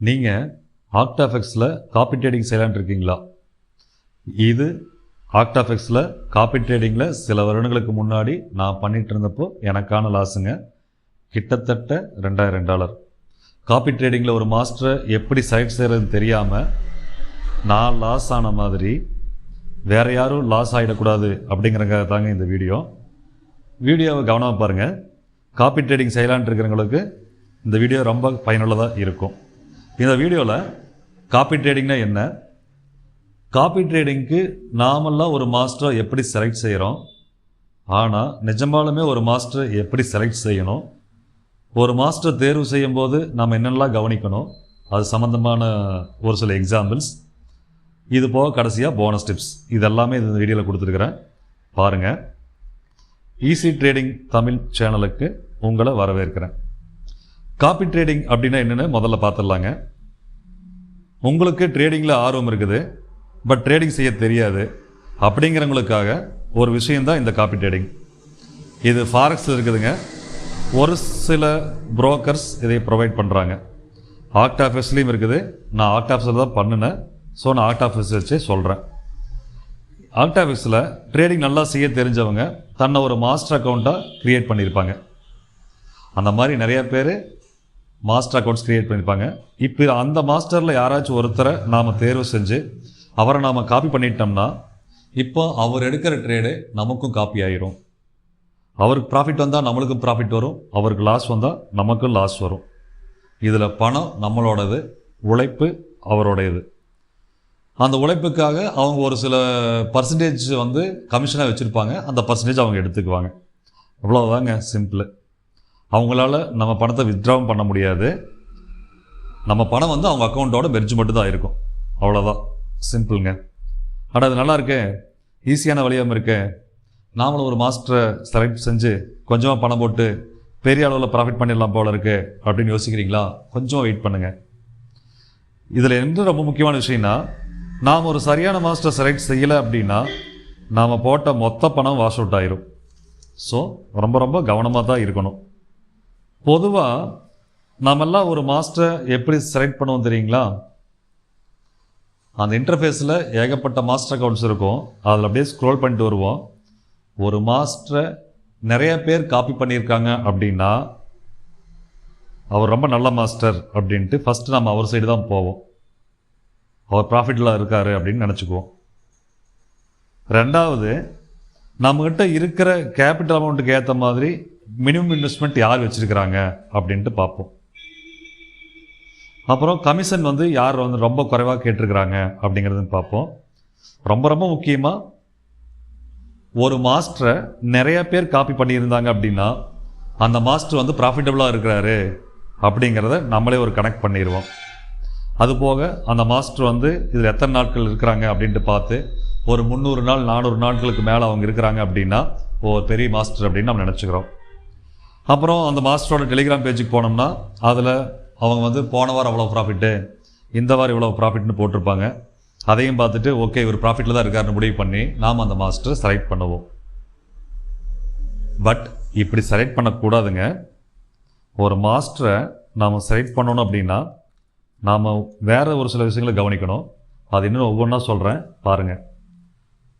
நீங்கள் ஆக்டாஃபெக்ஸில் copy trading செய்யலான்னு இருக்கீங்களா? இது ஆக்டாஃபெக்ஸில் காப்பி ட்ரேடிங்கில் சில வருடங்களுக்கு முன்னாடி நான் பண்ணிகிட்டு இருந்தப்போ எனக்கான லாஸுங்க கிட்டத்தட்ட ரெண்டாயிரம் டாலர் காப்பி ட்ரேடிங்கில் ஒரு மாஸ்டரை எப்படி சைட் செய்கிறதுன்னு தெரியாமல் நான் லாஸ் ஆன மாதிரி வேறு யாரும் லாஸ் ஆகிடக்கூடாது அப்படிங்கிறக்காக தாங்க இந்த வீடியோ. வீடியோவை கவனமாக பாருங்கள் காப்பி ட்ரேடிங் செய்யலான் இருக்கிறவங்களுக்கு இந்த வீடியோ ரொம்ப பயனுள்ளதாக இருக்கும். இந்த வீடியோவில் காப்பி ட்ரேடிங்னா என்ன? காப்பி ட்ரேடிங்க்கு நாமெல்லாம் ஒரு மாஸ்டரை எப்படி செலக்ட் செய்கிறோம் ஆனால் நிஜமாலுமே ஒரு மாஸ்டரை எப்படி செலக்ட் செய்யணும்? ஒரு மாஸ்டர் தேர்வு செய்யும் போது நாம் என்னென்னலாம் கவனிக்கணும்? அது சம்மந்தமான ஒரு சில எக்ஸாம்பிள்ஸ் இது போக கடைசியாக போனஸ் டிப்ஸ் இதெல்லாமே இந்த வீடியோவில் கொடுத்துருக்குறேன். பாருங்கள் ஈஸி ட்ரேடிங் தமிழ் சேனலுக்கு உங்களை வரவேற்கிறேன். காப்பி ட்ரேடிங் அப்படின்னா என்னென்னு முதல்ல பார்த்துடலாங்க. உங்களுக்கு ட்ரேடிங்கில் ஆர்வம் இருக்குது பட் ட்ரேடிங் செய்ய தெரியாது. அப்படிங்கிறவங்களுக்காக ஒரு விஷயந்தான் இந்த காப்பி ட்ரேடிங் இது ஃபாரக்ஸில் இருக்குதுங்க. ஒரு சில புரோக்கர்ஸ் இதை ப்ரொவைட் பண்ணுறாங்க ஆக்ட் ஆஃபீஸ்லேயும் இருக்குது. நான் ஆக்ட் ஆஃபீஸில் தான் பண்ணினேன். ஸோ நான் ஆக்ட் ஆஃபீஸ் வச்சே சொல்கிறேன் ஆக்ட் ஆஃபீஸில் ட்ரேடிங் நல்லா செய்ய தெரிஞ்சவங்க தன்னை ஒரு மாஸ்டர் அக்கௌண்ட்டாக க்ரியேட் பண்ணியிருப்பாங்க. அந்த மாதிரி நிறைய பேர் மாஸ்டர் அக்கௌண்ட்ஸ் க்ரியேட் பண்ணியிருப்பாங்க இப்போ அந்த மாஸ்டரில் யாராச்சும் ஒருத்தரை நாம் தேர்வு செஞ்சு அவரை நாம் காப்பி பண்ணிட்டோம்னா இப்போ அவர் எடுக்கிற ட்ரேடு நமக்கும் காப்பி ஆயிரும். அவருக்கு ப்ராஃபிட் வந்தால் நம்மளுக்கும் ப்ராஃபிட் வரும். அவருக்கு லாஸ் வந்தால் நமக்கும் லாஸ் வரும். இதில் பணம் நம்மளோடது உழைப்பு அவரோடையது. அந்த உழைப்புக்காக அவங்க ஒரு சில பர்சன்டேஜ் வந்து கமிஷனாக வச்சுருப்பாங்க. அந்த பர்சன்டேஜ் அவங்க எடுத்துக்குவாங்க. அவ்வளோதாங்க சிம்பிள் அவங்களால நம்ம பணத்தை வித்ட்ராவும் பண்ண முடியாது. நம்ம பணம் வந்து அவங்க அக்கௌண்ட்டோட மெர்ஜ் மட்டும் தான் இருக்கும். அவ்வளோதான் சிம்பிளுங்க ஆனால் அது நல்லா இருக்கு. ஈஸியான வழியாகவும் இருக்கு. நாமளும் ஒரு மாஸ்டரை செலக்ட் செஞ்சு கொஞ்சமாக பணம் போட்டு பெரிய அளவில் ப்ராஃபிட் பண்ணிடலாம் போல இருக்கு அப்படின்னு யோசிக்கிறீங்களா? கொஞ்சம் வெயிட் பண்ணுங்கள் இதில் என்ன ரொம்ப முக்கியமான விஷயம்னா நாம் ஒரு சரியான மாஸ்டர் செலக்ட் செய்யலை அப்படின்னா நாம் போட்ட மொத்த பணம் வாஷ் அவுட் ஆயிரும். ஸோ ரொம்ப ரொம்ப கவனமாக தான் இருக்கணும். பொதுவாக நாமெல்லாம் ஒரு மாஸ்டரை எப்படி செலக்ட் பண்ணுவோம் தெரியுங்களா? அந்த இன்டர்ஃபேஸில் ஏகப்பட்ட மாஸ்டர் அக்கௌண்ட்ஸ் இருக்கும். அதில் அப்படியே ஸ்க்ரோல் பண்ணிட்டு வருவோம். ஒரு மாஸ்டரை நிறைய பேர் காப்பி பண்ணியிருக்காங்க அப்படின்னா அவர் ரொம்ப நல்ல மாஸ்டர் அப்படின்ட்டு ஃபஸ்ட்டு நம்ம அவர் சைடு தான் போவோம். அவர் ப்ராஃபிட்டில் இருக்காரு அப்படின்னு நினச்சிக்குவோம். ரெண்டாவது நம்மக்கிட்ட இருக்கிற கேபிட்டல் அமௌண்ட்டுக்கு ஏற்ற மாதிரி மினிமம் இன்வெஸ்ட்மெண்ட் யார் வச்சுருக்கிறாங்க அப்படின்ட்டு பார்ப்போம். அப்புறம் கமிஷன் வந்து யார் வந்து ரொம்ப குறைவாக கேட்டிருக்கிறாங்க அப்படிங்கிறதுன்னு பார்ப்போம். ரொம்ப ரொம்ப முக்கியமாக ஒரு மாஸ்டரை நிறைய பேர் காப்பி பண்ணியிருந்தாங்க அப்படின்னா அந்த மாஸ்டர் வந்து ப்ராஃபிட்டபுளாக இருக்கிறாரு அப்படிங்கிறத நம்மளே ஒரு கனெக்ட் பண்ணிடுவோம் அதுபோக அந்த மாஸ்டர் வந்து இதில் எத்தனை நாட்கள் இருக்கிறாங்க அப்படின்ட்டு பார்த்து ஒரு முந்நூறு நாள் நானூறு நாட்களுக்கு மேலே அவங்க இருக்கிறாங்க அப்படின்னா ஓ ஒரு பெரிய மாஸ்டர் அப்படின்னு நம்ம நினச்சிக்கிறோம். அப்புறம் அந்த மாஸ்டரோட டெலிகிராம் பேஜுக்கு போனோம்னா அதில் அவங்க வந்து போன வாரம் அவ்வளோ ப்ராஃபிட்டு இந்த வாரம் இவ்வளோ ப்ராஃபிட்னு போட்டிருப்பாங்க. அதையும் பார்த்துட்டு ஓகே இவர் ப்ராஃபிட்டில் தான் இருக்காருன்னு முடிவு பண்ணி நாம் அந்த மாஸ்டர் செலக்ட் பண்ணுவோம். பட் இப்படி செலக்ட் பண்ணக்கூடாதுங்க. ஒரு மாஸ்டரை நாம் செலக்ட் பண்ணணும் அப்படின்னா நாம் வேறு ஒரு சில விஷயங்களை கவனிக்கணும். அது இன்னும் ஒவ்வொன்றா சொல்கிறேன் பாருங்கள்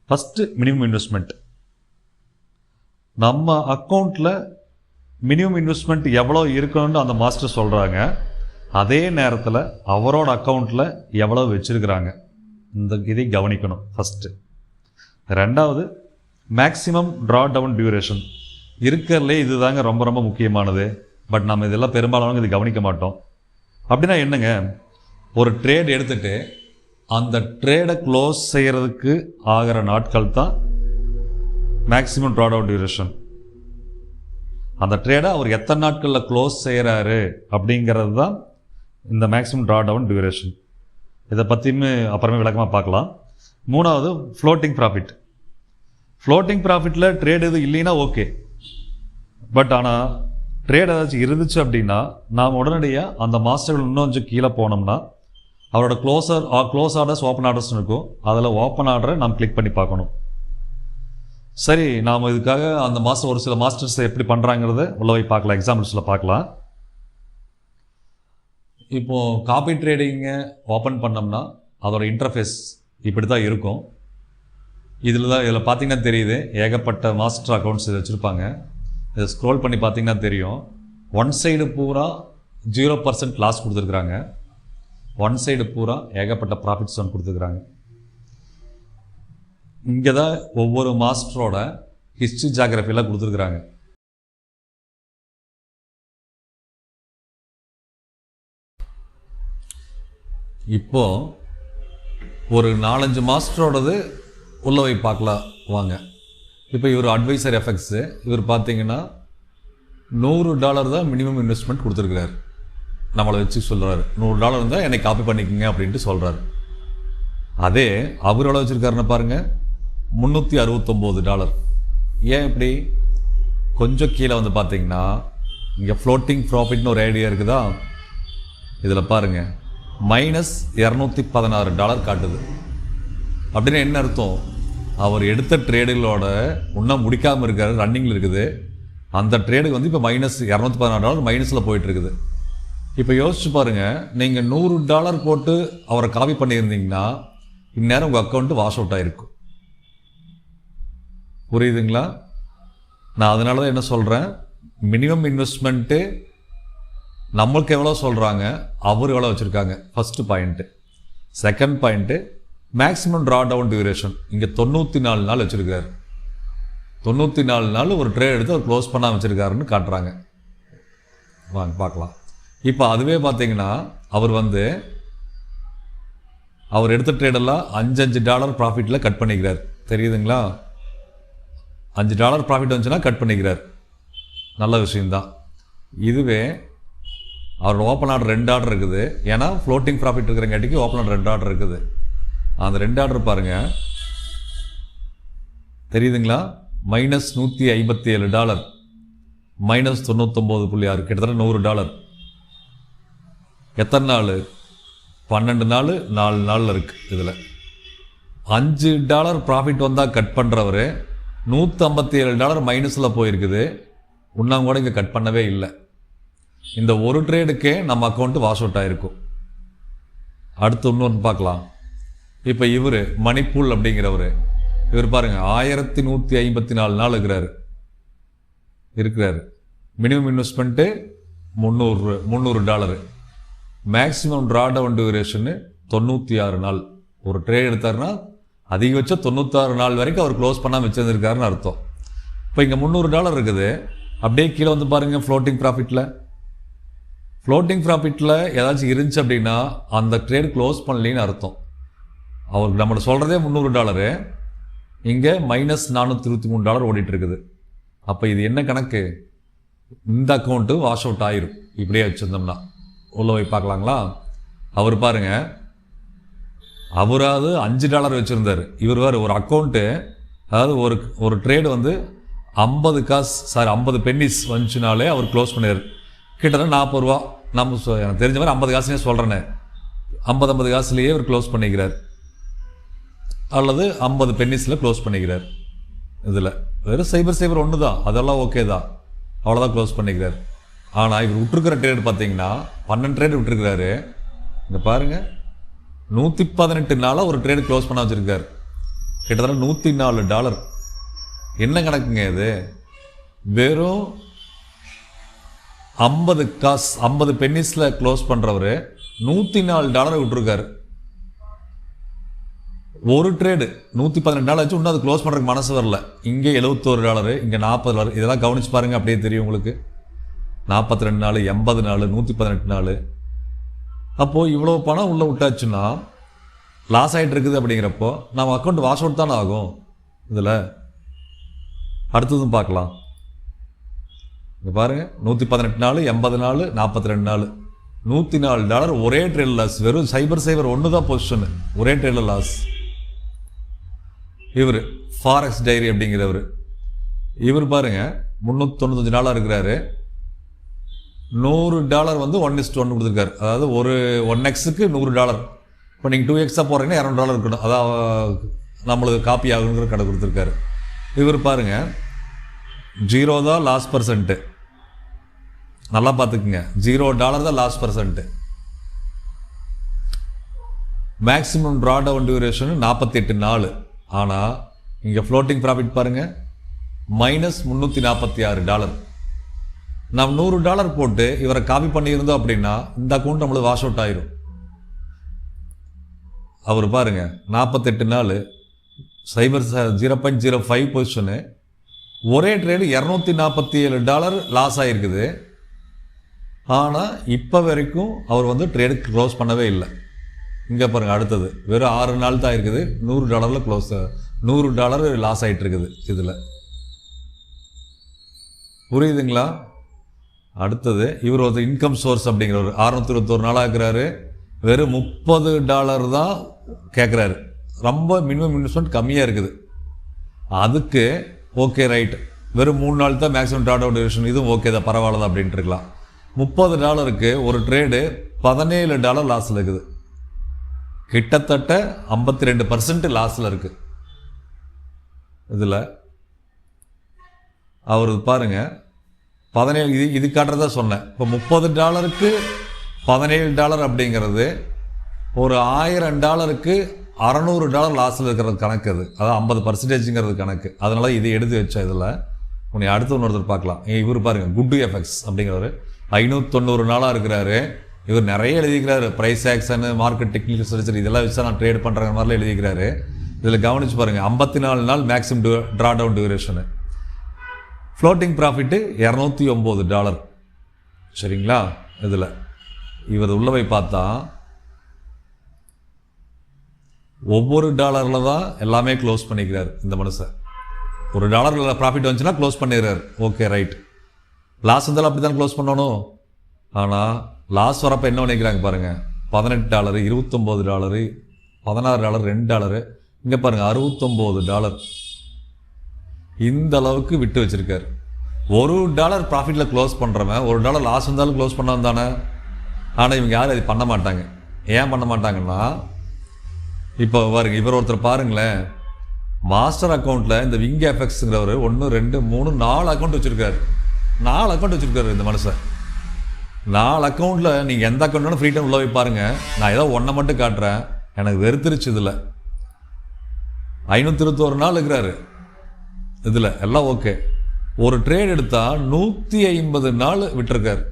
ஃபஸ்ட்டு மினிமம் இன்வெஸ்ட்மெண்ட் நம்ம அக்கௌண்ட்டில் மினிமம் இன்வெஸ்ட்மெண்ட் எவ்வளோ இருக்கணும்னு அந்த மாஸ்டர் சொல்கிறாங்க அதே நேரத்தில் அவரோட அக்கௌண்ட்டில் எவ்வளோ வச்சுருக்கிறாங்க. இந்த இதை கவனிக்கணும் ஃபஸ்ட்டு ரெண்டாவது மேக்ஸிமம் ட்ரா டவுன் டியூரேஷன் இருக்கிறதுலே இதுதாங்க ரொம்ப ரொம்ப முக்கியமானது. பட் நம்ம இதெல்லாம் பெரும்பாலானவங்க இது கவனிக்க மாட்டோம். அப்படின்னா என்னங்க? ஒரு ட்ரேட் எடுத்துகிட்டு அந்த ட்ரேடை க்ளோஸ் செய்கிறதுக்கு ஆகிற நாட்கள் தான் மேக்ஸிமம் ட்ரா டவுன் டியூரேஷன் அந்த ட்ரேடை அவர் எத்தனை நாட்களில் க்ளோஸ் செய்கிறாரு அப்படிங்கிறது தான் இந்த மேக்ஸிமம் ட்ரா டவுன் டியூரேஷன் இதை பற்றியுமே அப்புறமே விளக்கமாக பார்க்கலாம். மூணாவது ஃப்ளோட்டிங் ப்ராஃபிட் ஃப்ளோட்டிங் ப்ராஃபிட்டில் ட்ரேட் எதுவும் இல்லைன்னா ஓகே பட் ஆனால் ட்ரேட் ஏதாச்சும் இருந்துச்சு அப்படின்னா நாம் உடனடியாக அந்த மாஸ்டர்கள் இன்னும் கொஞ்சம் கீழே போனோம்னா அவரோட closer close orders open orders இருக்கும். அதில் ஓப்பன் ஆர்டரை நாம் கிளிக் பண்ணி பார்க்கணும். சரி நாம் இதுக்காக அந்த மாஸ்டர் ஒரு சில மாஸ்டர்ஸ் எப்படி பண்ணுறாங்கிறத உள்ள போய் பார்க்கலாம் எக்ஸாம்பிள்ஸில் பார்க்கலாம். இப்போது காப்பி ட்ரேடிங்கை ஓப்பன் பண்ணோம்னா அதோட இன்டர்ஃபேஸ் இப்படி தான் இருக்கும். இதில் தான் இதில் பார்த்தீங்கன்னா தெரியுது ஏகப்பட்ட மாஸ்டர் அக்கௌண்ட்ஸ் இதை வச்சுருப்பாங்க. இதை ஸ்க்ரோல் பண்ணி பார்த்தீங்கன்னா தெரியும். ஒன் சைடு பூரா ஜீரோ பர்சன்ட் லாஸ் கொடுத்துருக்குறாங்க. ஒன் சைடு பூரா ஏகப்பட்ட ப்ராஃபிட்ஸ் ஒன் கொடுத்துருக்குறாங்க. இங்கே தான் ஒவ்வொரு மாஸ்டரோட ஹிஸ்ட்ரி ஜாகிரஃபிலாம் கொடுத்துருக்குறாங்க. இப்போ ஒரு நாலஞ்சு மாஸ்டரோடது உள்ள போய் பார்க்கலாம் வாங்க. இப்போ இவர் அட்வைசர் எஃபெக்ட்ஸு இவர் பார்த்தீங்கன்னா நூறு டாலர் தான் மினிமம் இன்வெஸ்ட்மெண்ட் கொடுத்துருக்குறாரு. நம்மளை வச்சு சொல்கிறாரு நூறு டாலர் இருந்தால் என்னை காப்பி பண்ணிக்கோங்க அப்படின்ட்டு சொல்கிறாரு அதே அவர் எவ்வளோ வச்சுருக்காருன்னு பாருங்கள் முந்நூற்றி அறுபத்தொம்போது டாலர். ஏன் இப்படி? கொஞ்சம் கீழே வந்து பார்த்தீங்கன்னா இங்கே ஃப்ளோட்டிங் ப்ராஃபிட்னு ஒரு ஐடியா இருக்குதா? இதில் பாருங்கள் மைனஸ் இரநூத்தி பதினாறு டாலர் காட்டுது. அப்படின்னு என்ன அர்த்தம்? அவர் எடுத்த ட்ரேடுகளோட இன்னும் முடிக்காமல் இருக்கார் ரன்னிங்கில் இருக்குது. அந்த ட்ரேடுக்கு வந்து இப்போ மைனஸ் இரநூத்தி பதினாறு டாலர் மைனஸில் போயிட்டு இருக்குது. இப்போ யோசிச்சு பாருங்கள் நீங்கள் நூறு டாலர் போட்டு அவரை காப்பி பண்ணியிருந்தீங்கன்னா இந்நேரம் உங்கள் அக்கௌண்ட்டு வாஷ் அவுட் ஆகிருக்கும் புரியுதுங்களா? நான் அதனால தான் என்ன சொல்கிறேன் மினிமம் இன்வெஸ்ட்மெண்ட்டு நம்மளுக்கு எவ்வளோ சொல்கிறாங்க அவர் எவ்வளோ வச்சுருக்காங்க? First point second point maximum draw down duration இங்கே தொண்ணூற்றி நாலு நாள் வச்சுருக்காரு தொண்ணூற்றி நாலு நாள் ஒரு ட்ரேட் எடுத்து அவர் க்ளோஸ் பண்ணாமல் வச்சுருக்காருன்னு காட்டுறாங்க. வாங்க பார்க்கலாம். இப்போ அதுவே பார்த்தீங்கன்னா அவர் வந்து அவர் எடுத்த ட்ரேடெல்லாம் அஞ்சு அஞ்சு டாலர் ப்ராஃபிட்டில் கட் பண்ணிக்கிறார். தெரியுதுங்களா? அஞ்சு டாலர் ப்ராஃபிட் வந்துச்சுன்னா கட் பண்ணிக்கிறார். நல்ல விஷயந்தான் இதுவே அவரோட ஓப்பன் ஆர்டர் ரெண்டு ஆர்டர் இருக்குது. ஏன்னா ஃப்ளோட்டிங் ப்ராஃபிட் இருக்கிறங்காட்டிக்கு ஓப்பன் ஆர்டர் ரெண்டு ஆர்டர் இருக்குது. அந்த ரெண்டு ஆர்டர் பாருங்கள் தெரியுதுங்களா? மைனஸ் நூற்றி ஐம்பத்தி ஏழு டாலர் மைனஸ் தொண்ணூத்தொம்பது புள்ளி ஆறு கிட்டத்தட்ட நூறு டாலர் எத்தனை நாள்? பன்னெண்டு நாள் நாலு நாளில் இருக்குது இதில். அஞ்சு டாலர் ப்ராஃபிட் வந்தால் கட் பண்ணுறவர் நூற்றம்பத்தி ஏழு டாலர் மைனஸில் போயிருக்குது. இன்னும் கூட இங்கே கட் பண்ணவே இல்லை. இந்த ஒரு ட்ரேடுக்கே நம்ம அக்கௌண்ட்டு வாஷ் அவுட் ஆகிருக்கும் அடுத்து இன்னொன்று பார்க்கலாம். இப்போ இவர் மணிப்பூல் அப்படிங்கிறவர் இவர் பாருங்கள் ஆயிரத்தி நூற்றி ஐம்பத்தி நாலு நாள் இருக்கிறாரு. இருக்கிறாரு. மினிமம் இன்வெஸ்ட்மெண்ட்டு முந்நூறு முந்நூறு dollar. Maximum draw down duration தொண்ணூற்றி ஆறு நாள். ஒரு ட்ரேட் எடுத்தாருன்னா அதிகபட்சம் தொண்ணூத்தாறு நாள் வரைக்கும் அவர் க்ளோஸ் பண்ணாமல் வச்சுருந்துருக்காருன்னு அர்த்தம். இப்போ இங்கே முந்நூறு டாலர் இருக்குது. அப்படியே கீழே வந்து பாருங்கள் ஃப்ளோட்டிங் ப்ராஃபிட்டில் ஃப்ளோட்டிங் ப்ராஃபிட்டில் ஏதாச்சும் இருந்துச்சு அப்படின்னா அந்த ட்ரேட் க்ளோஸ் பண்ணலின்னு அர்த்தம். அவருக்கு நம்மளை சொல்கிறதே முந்நூறு டாலரு இங்கே மைனஸ் நானூற்றி இருபத்தி மூணு டாலர் ஓடிட்டுருக்குது அப்போ இது என்ன கணக்கு? இந்த அக்கௌண்ட்டு வாஷ் அவுட் ஆயிரும். இப்படியே வச்சுருந்தோம்னா. உள்ள போய் பார்க்கலாங்களா? அவர் பாருங்கள் அவராவது அஞ்சு டாலர் வச்சுருந்தார். இவர் வேறு ஒரு அக்கௌண்ட்டு அதாவது ஒரு ஒரு ட்ரேடு வந்து ஐம்பது காசு சாரி ஐம்பது பென்னிஸ் வந்துச்சுனாலே அவர் க்ளோஸ் பண்ணிடுறார். கிட்டத்தட்ட நாற்பது ரூபா நம்ம சொ- எனக்கு தெரிஞ்ச மாதிரி ஐம்பது காசுனே சொல்கிறேனே ஐம்பது ஐம்பது காசுலேயே அவர் க்ளோஸ் பண்ணிக்கிறார். அல்லது ஐம்பது பென்னிஸில் க்ளோஸ் பண்ணிக்கிறார். இதில் வெறும் சைபர் சைபர் ஒன்று தான் அதெல்லாம் ஓகே தான். அவ்வளோதான் க்ளோஸ் பண்ணிக்கிறார். ஆனால் இவர் விட்டுருக்கிற ட்ரேடு பார்த்தீங்கன்னா பன்னெண்டு ட்ரேடு விட்டுருக்கிறாரு. இங்கே பாருங்கள் நூற்றி பதினெட்டு நாளாக ஒரு ட்ரேடு க்ளோஸ் பண்ண வச்சுருக்காரு. கிட்டத்தட்ட நூற்றி நாலு டாலர் என்ன கணக்குங்க இது? வெறும் ஐம்பது காசு ஐம்பது பென்னிஸில் க்ளோஸ் பண்ணுறவர் நூற்றி நாலு டாலரை விட்டுருக்காரு. ஒரு ட்ரேடு நூற்றி பதினெட்டு நாள் ஆச்சு இன்னும் அது க்ளோஸ் பண்ணுறதுக்கு மனசு வரல. இங்கே எழுபத்தோரு டாலரு இங்கே நாற்பது டாலர் இதெல்லாம் கவனிச்சு பாருங்கள் அப்படியே தெரியும் உங்களுக்கு. நாற்பத்தி ரெண்டு நாள் எண்பது நாள் நூற்றி பதினெட்டு நாள் அப்போது இவ்வளோ பணம் உள்ளே விட்டாச்சுன்னா லாஸ் ஆகிட்டு இருக்குது அப்படிங்கிறப்போ நம்ம அக்கௌண்ட் வாஷ் அவுட் தானே ஆகும்? இதில் அடுத்ததும் பார்க்கலாம். இங்கே பாருங்கள் நூற்றி பதினெட்டு நாள் எண்பது நாள் நாற்பத்தி ரெண்டு நாள். நூற்றி நாலு டாலர் ஒரே ட்ரெயில் லாஸ் வெறும் சைபர் சைபர் ஒன்று தான் பொசிஷனு ஒரே ட்ரெயில் லாஸ் இவர் ஃபாரஸ்ட் டைரி அப்படிங்கிறவர். இவர் பாருங்கள் முந்நூற்றி தொண்ணூத்தஞ்சு நாளாக இருக்கிறாரு. நூறு டாலர் வந்து ஒன் இஸ்ட் ஒன்று கொடுத்துருக்காரு. அதாவது ஒரு ஒன் எக்ஸுக்கு நூறு டாலர். இப்போ நீங்கள் டூ எக்ஸாக போகிறீங்கன்னா இரநூறு டாலர் இருக்கணும். அதான் நம்மளுக்கு காப்பி ஆகுங்கிற கடை கொடுத்துருக்காரு. இவர் பாருங்க ஜீரோ தான் லாஸ்ட் பர்சன்ட்டு நல்லா பார்த்துக்குங்க. ஜீரோ டாலர் தான் last percent maximum draw down duration நாற்பத்தெட்டு நாள் ஆனால் இங்கே ஃப்ளோட்டிங் ப்ராஃபிட் பாருங்கள் மைனஸ் முந்நூற்றி நாற்பத்தி ஆறு டாலர். நாம் நூறு டாலர் போட்டு இவரை காப்பி பண்ணியிருந்தோம் அப்படின்னா இந்த அக்கௌண்ட் நம்மளுக்கு வாஷ் அவுட் ஆயிரும். அவர் பாருங்க நாற்பத்தெட்டு நாள் சைபர் zero point zero five position ஒரே ட்ரேடு இரநூத்தி நாற்பத்தி ஏழு டாலர் லாஸ் ஆகிருக்குது ஆனால் இப்போ வரைக்கும் அவர் வந்து ட்ரேடு க்ளோஸ் பண்ணவே இல்லை. இங்கே பாருங்க அடுத்தது. வெறும் ஆறு நாள் தான் இருக்குது. நூறு டாலரில் க்ளோஸ் நூறு டாலர் லாஸ் ஆகிட்டு இருக்குது இதில். புரியுதுங்களா? அடுத்தது இவர் ஒரு இன்கம் சோர்ஸ் அப்படிங்கிறவர். அறுநூத்தி இருபத்தொரு நாளாக இருக்கிறாரு வெறும் முப்பது டாலர் தான் கேட்குறாரு ரொம்ப மினிமம் இன்வெஸ்ட்மெண்ட் கம்மியாக இருக்குது. அதுக்கு ஓகே ரைட் வெறும் மூணு நாள் தான் மேக்ஸிமம் டாட் அவுட் டிவிஷன் இதுவும் ஓகே தான் பரவாயில்ல தான் அப்படின்ட்டு இருக்கலாம். முப்பது டாலருக்கு ஒரு ட்ரேடு பதினேழு டாலர் லாஸில் இருக்குது. கிட்டத்தட்ட ஐம்பத்தி ரெண்டு பர்சன்ட் லாஸில் இருக்குது இதில் அவர் பாருங்கள் பதினேழு இது இது காட்டுறதா சொன்னேன். இப்போ முப்பது டாலருக்கு பதினேழு டாலர் அப்படிங்கிறது ஒரு ஆயிரம் டாலருக்கு அறநூறு டாலர் லாஸில் இருக்கிறது கணக்கு அது. அதாவது ஐம்பது பர்சன்டேஜுங்கிறது கணக்கு. அதனால இது எடுத்து வச்ச இதில் உன்னை அடுத்து இன்னொருத்தர் பார்க்கலாம். இவர் பாருங்கள் குட்டு எஃபெக்ட்ஸ் அப்படிங்கிறவர். ஐநூற்றொண்ணூறு நாளாக இருக்கிறாரு. இவர் நிறைய எழுதிக்கிறாரு. Price action market technical structure இதெல்லாம் வச்சு நான் ட்ரேட் பண்ணுற மாதிரிலாம் எழுதிக்கிறாரு. இதில் கவனிச்சு பாருங்கள் ஐம்பத்தி நாலு நாள் maximum draw down duration floating profit இரநூத்தி ஒம்பது டாலர் சரிங்களா? இதில். இவர் உள்ள போய் பார்த்தா ஒவ்வொரு டாலரில் தான் எல்லாமே க்ளோஸ் பண்ணிக்கிறார் இந்த மனுஷன் ஒரு டாலரில் ப்ராஃபிட் வந்துச்சுன்னா க்ளோஸ் பண்ணிடுறாரு. ஓகே ரைட் லாஸ் இருந்தாலும் அப்படி தான் க்ளோஸ் பண்ணணும். ஆனால் லாஸ் வரப்போ என்ன பண்ணிக்கிறாங்க பாருங்கள் பதினெட்டு டாலரு இருபத்தொம்போது டாலரு பதினாறு டாலர் ரெண்டு டாலரு இங்கே பாருங்கள் அறுபத்தொம்போது டாலர் இந்த அளவுக்கு விட்டு வச்சிருக்காரு. ஒரு டாலர் ப்ராஃபிட்டில் க்ளோஸ் பண்ணுறவன் ஒரு டாலர் லாஸ் இருந்தாலும் க்ளோஸ் பண்ணவன் தானே. ஆனால் இவங்க யாரும் அது பண்ண மாட்டாங்க. ஏன் பண்ண மாட்டாங்கன்னா இப்போ பாருங்க இவர் ஒருத்தர் பாருங்களேன். மாஸ்டர் அக்கௌண்ட்டில் இந்த விங் எஃபெக்ட்ஸுங்கிறவர் ஒன்று ரெண்டு மூணு நாலு அக்கௌண்ட் வச்சுருக்காரு. நாலு அக்கௌண்ட் வச்சுருக்காரு இந்த மனுஷன். நாலு அக்கௌண்ட்டில் நீங்கள் எந்த அக்கௌண்ட்னாலும் ஃப்ரீ டைம் உள்ள போய் பாருங்கள் நான் ஏதோ ஒன்றை மட்டும் காட்டுறேன். எனக்கு வெறுத்துருச்சு இதில். ஐநூற்றி இருபத்தோரு நாள் இருக்கிறாரு. இதில் எல்லாம் ஓகே ஒரு ட்ரேட் எடுத்தால் நூற்றி ஐம்பது நாள் விட்டுருக்கார்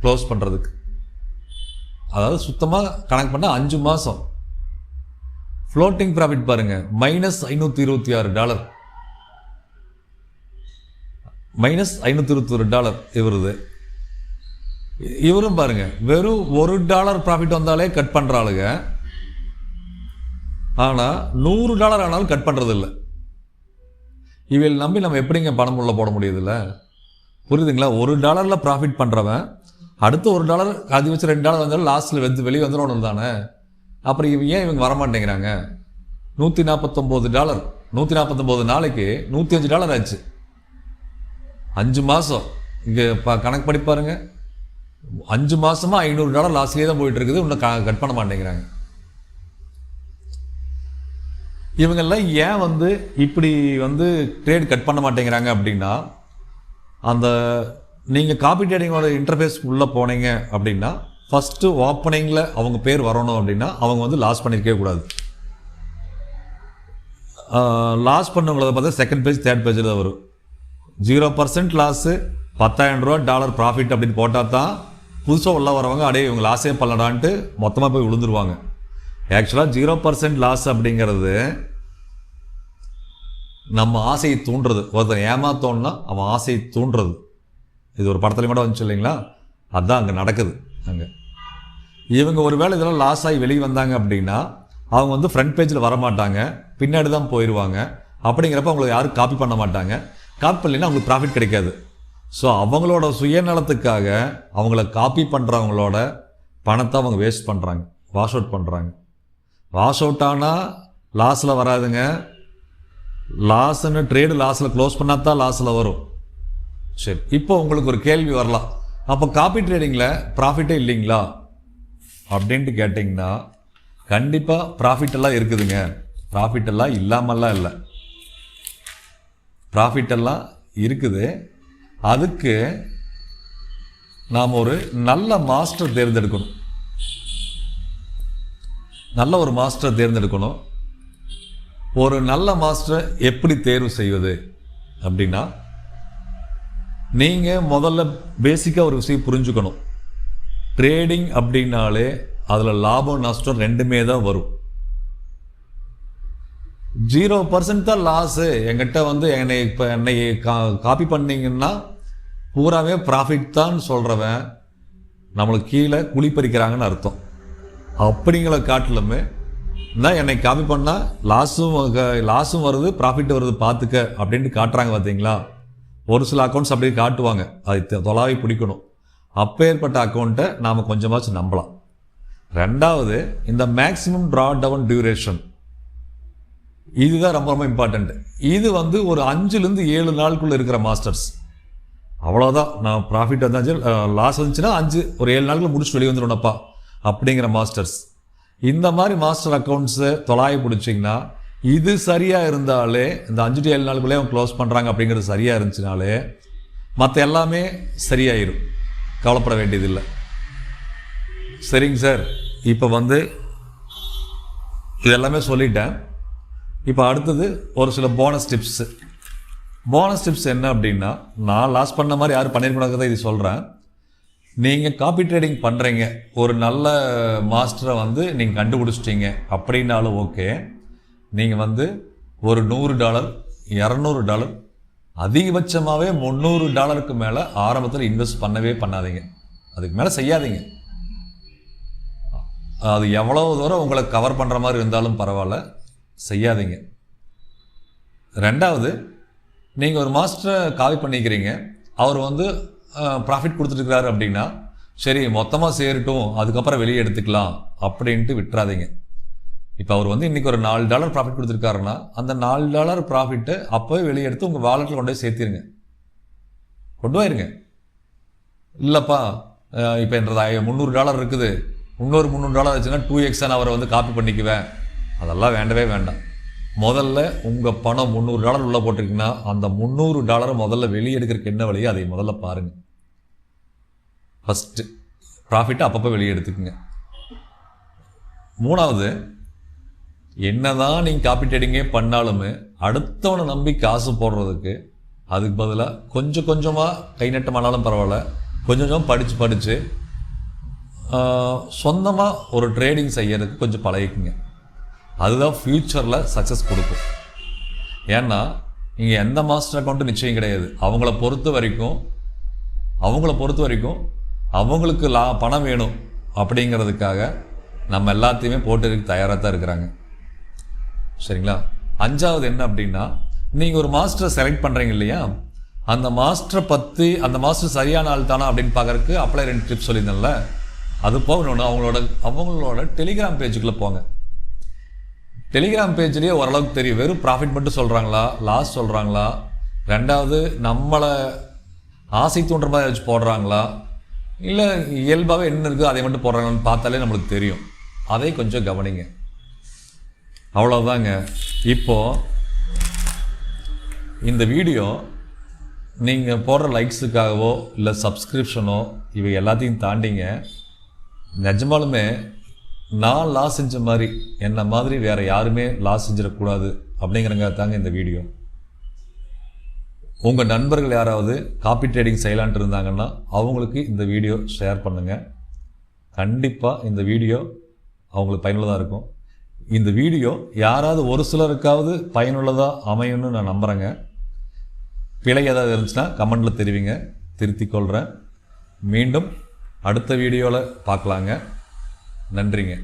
க்ளோஸ் பண்ணுறதுக்கு அதாவது சுத்தமாக கணக்கு பண்ணால் அஞ்சு மாதம் ஃப்ளோட்டிங் ப்ராஃபிட் பாருங்க மைனஸ் ஐநூற்றி இருபத்தி ஆறு டாலர் மைனஸ் ஐநூற்றி இருபத்தொரு டாலர் இவருது. இவரும் பாருங்க வெறும் ஒரு டாலர் ப்ராஃபிட் வந்தாலே கட் பண்ணுற ஆளுங்க. ஆனால் நூறு டாலர் ஆனாலும் கட் பண்ணுறதில்லை இவையில் நம்பி நம்ம எப்படிங்க பணம் உள்ள போட முடியுதுல்ல? புரியுதுங்களா? ஒரு டாலரில் ப்ராஃபிட் பண்ணுறவன் அடுத்து ஒரு டாலர் அது வச்சு ரெண்டு டாலர் வந்தாலும் லாஸ்ட்டில் வந்து வெளியே வந்துடணும் தானே? அப்புறம் இவங்க ஏன் இவங்க வரமாட்டேங்கிறாங்க? நூற்றி நாற்பத்தொம்போது டாலர் நூற்றி நாற்பத்தொம்போது நாளைக்கு நூற்றி அஞ்சு டாலர் ஆச்சு. அஞ்சு மாதம் இங்கே ப கணக்கு படி பாருங்க. அஞ்சு மாதமாக ஐநூறு டாலர் லாஸ்ட்லேயே தான் போயிட்டு இருக்குது. இன்னும் க- கட் பண்ண மாட்டேங்கிறாங்க. இவங்கெல்லாம் ஏன் வந்து இப்படி வந்து ட்ரேட் கட் பண்ண மாட்டேங்கிறாங்க அப்படின்னா அந்த நீங்கள் காப்பி ட்ரேடிங்கோட இன்டர்ஃபேஸ் உள்ளே போனீங்க அப்படின்னா ஃபஸ்ட்டு ஓப்பனிங்கில் அவங்க பேர் வரணும் அப்படின்னா அவங்க வந்து லாஸ் பண்ணியிருக்கவே கூடாது. லாஸ் பண்ணவங்களத பார்த்தா செகண்ட் பேஜ் தேர்ட் பேஜில் தான் வரும். ஜீரோ பர்சன்ட் லாஸு பத்தாயிரம் ரூபா டாலர் ப்ராஃபிட் அப்படின்னு போட்டால் தான் புதுசாக உள்ள வரவங்க அடே இவங்க லாஸே பண்ணலான்ட்டு மொத்தமாக போய் விழுந்துருவாங்க ஆக்சுவலாக ஜீரோ பர்சன்ட் லாஸ் அப்படிங்கிறது நம்ம ஆசையை தூண்டுறது. ஒருத்தன் ஏமாத்தோன்னா அவன் ஆசையை தூண்டுறது. இது ஒரு படத்துலையும் கூட வந்துச்சு இல்லைங்களா? அதுதான் அங்கே நடக்குது. அங்கே. இவங்க ஒருவேளை இதெல்லாம் லாஸ் ஆகி வெளியே வந்தாங்க அப்படின்னா அவங்க வந்து ஃப்ரண்ட் பேஜில் வரமாட்டாங்க. பின்னாடி தான் போயிடுவாங்க அப்படிங்கிறப்ப அவங்களை யாரும் காப்பி பண்ண மாட்டாங்க. காப்பி பண்ணலைன்னா அவங்களுக்கு ப்ராஃபிட் கிடைக்காது. ஸோ அவங்களோட சுயநலத்துக்காக அவங்கள காப்பி பண்ணுறவங்களோட பணத்தை அவங்க வேஸ்ட் பண்ணுறாங்க வாஷ் அவுட் பண்ணுறாங்க வாஷ் அவுட் ஆனால் லாஸில் வராதுங்க. லாஸ்ன்னு ட்ரேடு லாஸில் க்ளோஸ் பண்ணால் தான் லாஸில் வரும். சரி இப்போ உங்களுக்கு ஒரு கேள்வி வரலாம். அப்போ காப்பி ட்ரேடிங்கில் ப்ராஃபிட்டே இல்லைங்களா? அப்படின்ட்டு கேட்டிங்கன்னா கண்டிப்பாக ப்ராஃபிட்டெல்லாம் இருக்குதுங்க. ப்ராஃபிட்டெல்லாம் இல்லாமல்லாம் இல்லை. ப்ராஃபிட்டெல்லாம் இருக்குது. அதுக்கு நாம் ஒரு நல்ல மாஸ்டர் தேர்ந்தெடுக்கணும். நல்ல ஒரு மாஸ்டரை தேர்ந்தெடுக்கணும். ஒரு நல்ல மாஸ்டரை எப்படி தேர்வு செய்வது அப்படின்னா நீங்கள் முதல்ல பேசிக்காக ஒரு விஷயம் புரிஞ்சுக்கணும். ட்ரேடிங் அப்படின்னாலே அதில் லாபம் நஷ்டம் ரெண்டுமே தான் வரும். ஜீரோ பர்சன்ட் தான் லாஸு என்கிட்ட வந்து என்னை இப்போ என்னை கா காப்பி பண்ணீங்கன்னா பூராவே ப்ராஃபிட் தான் சொல்கிறவன் நம்மளுக்கு கீழே குழி பறிக்கிறாங்கன்னு அர்த்தம். அப்படிங்கிற காட்டிலுமே நான் என்னை காப்பி பண்ணால் லாஸும் லாஸும் வருது ப்ராஃபிட் வருது பார்த்துக்க அப்படின்ட்டு காட்டுறாங்க பார்த்தீங்களா ஒரு சில அக்கௌண்ட்ஸ் அப்படியே காட்டுவாங்க. அது தொலாவி பிடிக்கணும். அப்பேற்பட்ட அக்கௌண்ட்டை நாம் கொஞ்சமாச்சும் நம்பலாம். ரெண்டாவது இந்த மேக்ஸிமம் ட்ரா டவுன் டியூரேஷன் இதுதான் ரொம்ப ரொம்ப இம்பார்ட்டண்ட் இது வந்து ஒரு அஞ்சுலேருந்து ஏழு நாளுக்குள்ளே இருக்கிற மாஸ்டர்ஸ் அவ்வளோதான் நான் ப்ராஃபிட் வந்தாச்சு லாஸ் வந்துச்சுன்னா அஞ்சு ஒரு ஏழு நாளுக்குள்ள முடிச்சு வெளியே வந்துடணும்ப்பா அப்படிங்கிற மாஸ்டர்ஸ் இந்த மாதிரி மாஸ்டர் அக்கௌண்ட்ஸு தொலாய பிடிச்சிங்கன்னா இது சரியாக இருந்தாலே இந்த அஞ்சு டு ஏழு நாளுக்குள்ளே அவங்க க்ளோஸ் பண்ணுறாங்க அப்படிங்கிறது சரியாக இருந்துச்சுனாலே மற்ற எல்லாமே சரியாயிரும். கவலைப்பட வேண்டியதில்லை. சரிங்க சார். இப்போ வந்து இது எல்லாமே சொல்லிட்டேன். இப்போ அடுத்தது ஒரு சில போனஸ் டிப்ஸு போனஸ் டிப்ஸ் என்ன அப்படின்னா நான் லாஸ் பண்ண மாதிரி யாரும் பண்ணியிருக்கூடாது இது சொல்கிறேன் நீங்கள் காப்பி ட்ரேடிங் பண்ணுறீங்க ஒரு நல்ல மாஸ்டரை வந்து நீங்கள் கண்டுபிடிச்சிட்டீங்க. அப்படின்னாலும் ஓகே நீங்கள் வந்து ஒரு நூறு டாலர் இரநூறு டாலர் அதிகபட்சமாகவே முந்நூறு டாலருக்கு மேலே ஆரம்பத்தில் இன்வெஸ்ட் பண்ணவே பண்ணாதீங்க. அதுக்கு மேலே செய்யாதீங்க. அது எவ்வளவு தூரம் உங்களை கவர் பண்ணுற மாதிரி இருந்தாலும் பரவாயில்ல. செய்யாதீங்க. ரெண்டாவது நீங்கள் ஒரு மாஸ்டரை காவி பண்ணிக்கிறீங்க. அவர் வந்து ப்ராஃபிட் கொடுத்துட்டுருக்காரு அப்படின்னா சரி மொத்தமாக சேரட்டும் அதுக்கப்புறம் வெளியே எடுத்துக்கலாம் அப்படின்ட்டு விட்டுறாதீங்க. இப்போ அவர் வந்து இன்றைக்கி ஒரு நாலு டாலர் ப்ராஃபிட் கொடுத்துருக்காருன்னா அந்த நாலு டாலர் ப்ராஃபிட்டை அப்போவே வெளியே எடுத்து உங்கள் வாலெட்டில் கொண்டு போய் சேர்த்திருங்க. கொண்டு போயிருங்க. இல்லைப்பா இப்போ என்றது முந்நூறு டாலர் இருக்குது. இன்னொரு முந்நூறு டாலர் ஆச்சுன்னா டூ எக்ஸ் நான் அவரை வந்து காப்பி பண்ணிக்குவேன். அதெல்லாம் வேண்டவே வேண்டாம். முதல்ல உங்கள் பணம் முந்நூறு டாலர் உள்ளே போட்டிருக்கீங்கன்னா அந்த முந்நூறு டாலரை முதல்ல வெளியே எடுக்கிறதுக்கு என்ன வழியோ அதை முதல்ல பாருங்கள் ஃபஸ்ட்டு ப்ராஃபிட்டை அப்பப்போ வெளியே எடுத்துக்கோங்க. மூணாவது என்ன தான் நீங்கள் காப்பி ட்ரேடிங்கே பண்ணாலுமே அடுத்தவனை நம்பி காசு போடுறதுக்கு அதுக்கு பதிலாக கொஞ்சம் கொஞ்சமாக கை நட்டமானாலும் பரவாயில்ல கொஞ்சம் கொஞ்சம் படித்து படித்து சொந்தமாக ஒரு ட்ரேடிங் செய்யறதுக்கு கொஞ்சம் பழகிக்குங்க. அதுதான் ஃப்யூச்சரில் சக்ஸஸ் கொடுக்கும். ஏன்னா நீங்கள் எந்த மாஸ்டர் அக்கௌண்ட்டும் நிச்சயம் கிடையாது. அவங்கள பொறுத்த வரைக்கும் அவங்கள பொறுத்த வரைக்கும் அவங்களுக்கு லா பணம் வேணும் அப்படிங்கிறதுக்காக நம்ம எல்லாத்தையுமே போட்டுறதுக்கு தயாராக தான் இருக்கிறாங்க. சரிங்களா? அஞ்சாவது என்ன அப்படின்னா நீங்கள் ஒரு மாஸ்டரை செலக்ட் பண்ணுறீங்க இல்லையா? அந்த மாஸ்டரை பற்றி அந்த மாஸ்டர் சரியான ஆள் தானா அப்படின்னு பார்க்கறதுக்கு அப்ளை ரெண்டு டிப்ஸ் சொல்லியிருந்தேன்ல. அது போக அவங்களோட அவங்களோட டெலிகிராம் பேஜுக்குள்ளே போங்க. டெலிகிராம் பேஜ்லேயே ஓரளவுக்கு தெரியும். வெறும் ப்ராஃபிட் மட்டும் சொல்கிறாங்களா லாஸ் சொல்கிறாங்களா ரெண்டாவது நம்மளை ஆசை தூண்டுற மாதிரி வச்சு போடுறாங்களா? இல்லை இயல்பாகவே என்ன இருக்குது அதை மட்டும் போடுறாங்கன்னு பார்த்தாலே நம்மளுக்கு தெரியும். அதை கொஞ்சம் கவனிங்க. அவ்வளோதாங்க இப்போது இந்த வீடியோ நீங்கள் போடுற லைக்ஸுக்காகவோ இல்லை சப்ஸ்கிரிப்ஷனோ இவை எல்லாத்தையும் தாண்டிங்க. நிஜமாலுமே நான் லாஸ் செஞ்ச மாதிரி என்ன மாதிரி வேறு யாருமே லாஸ் செஞ்சிடக்கூடாது அப்படிங்கிறங்க தாங்க இந்த வீடியோ. உங்கள் நண்பர்கள் யாராவது காப்பி ட்ரேடிங் செய்யலான்ட்டு இருந்தாங்கன்னா அவங்களுக்கு இந்த வீடியோ ஷேர் பண்ணுங்கள் கண்டிப்பாக இந்த வீடியோ அவங்களுக்கு பயனுள்ளதாக இருக்கும். இந்த வீடியோ யாராவது ஒரு சிலருக்காவது பயனுள்ளதாக அமையும்னு நான் நம்புகிறேங்க பிழை ஏதாவது இருந்துச்சுன்னா கமெண்டில் தெரிவிங்க. திருத்திக் கொள்கிறேன் மீண்டும் அடுத்த வீடியோவில் பார்க்கலாங்க. நன்றிங்க.